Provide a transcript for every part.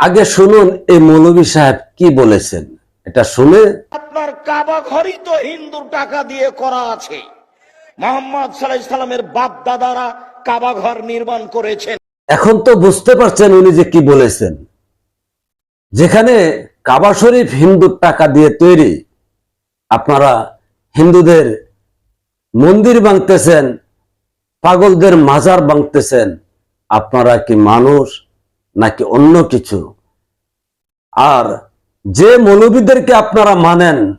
আগে শুনুন এই মৌলভী সাহেব কি বলেছেন। এটা শুনে আপনার কাবা ঘরই তো হিন্দুর টাকা দিয়ে করা আছে। মোহাম্মদ সাল্লাহ সাল্লামের বাপ দাদারা কাবা ঘর নির্মাণ করেছেন। এখন তো বুঝতে পারছেন উনি যে কি বলেছেন। যেখানে কাবা শরীফ হিন্দুর টাকা দিয়ে তৈরি আপনারা হিন্দুদের মন্দির ভাঙতেছেন পাগলদের মাজার ভাঙতেছেন আপনারা কি মানুষ? নাকি অন্য কিছু? আর যে মৌলবীদেরকে আপনারা মানেন,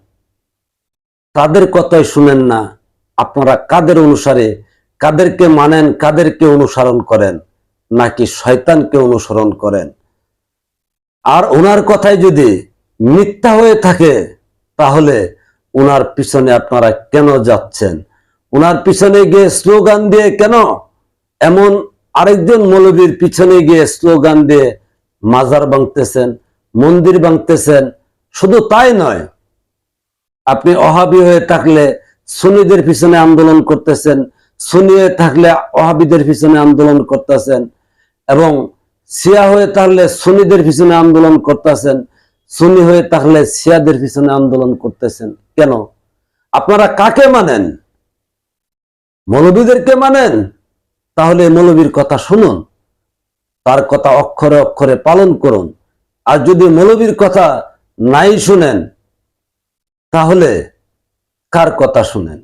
তাদের কথাই শুনেন না। আপনারা কাদের অনুসারে, কাদেরকে মানেন, কাদেরকে অনুসরণ করেন, নাকি শয়তানকে অনুসরণ করেন? আর ওনার কথাই যদি মিথ্যা হয়ে থাকে, তাহলে ওনার পিছনে আপনারা কেন যাচ্ছেন? ওনার পিছনে গিয়ে স্লোগান দিয়ে কেন এমন আরেকজন মৌলবীর পিছনে গিয়ে স্লোগান দিয়ে মাজার ভাঙতেছেন মন্দির ভাঙতেছেন শুধু তাই নয়, আপনি অহাবি হয়ে থাকলে সুনিদের পিছনে আন্দোলন করতেছেন সুনি হয়ে থাকলে অহাবিদের পিছনে আন্দোলন করতেছেন এবং সিয়া হয়ে থাকলে সুনিদের পিছনে আন্দোলন করতেছেন সুনি হয়ে থাকলে সিয়াদের পিছনে আন্দোলন করতেছেন। কেন? আপনারা কাকে মানেন? মৌলবীদেরকে মানেন? তাহলে মৌলবীর কথা শুনুন, তার কথা অক্ষরে অক্ষরে পালন করুন। আর যদি মৌলবীর কথা নাই শুনেন, তাহলে কার কথা শুনেন?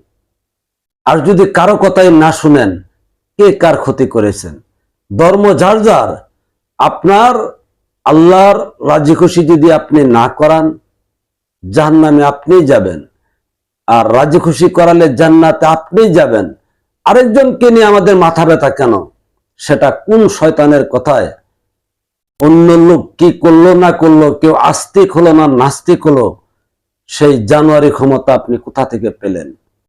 আর যদি কারও কথাই না শুনেন, কে কার ক্ষতি করেছেন? ধর্ম যার যার, আপনার আল্লাহর রাজি খুশি যদি আপনি না করান, জাহান্নামে আপনিই যাবেন। আর রাজি খুশি করালে জান্নাতে আপনিই যাবেন। আরেকজনকে নিয়ে আমাদের মাথা ব্যথা কেন? সেটা কোন শয়তানের কথায়? অন্য লোক কি করল, না করল, কেউ আস্তিক হলো না নাস্তিক হলো, সেই জানুয়ারি ক্ষমতা আপনি কোথা থেকে পেলেন?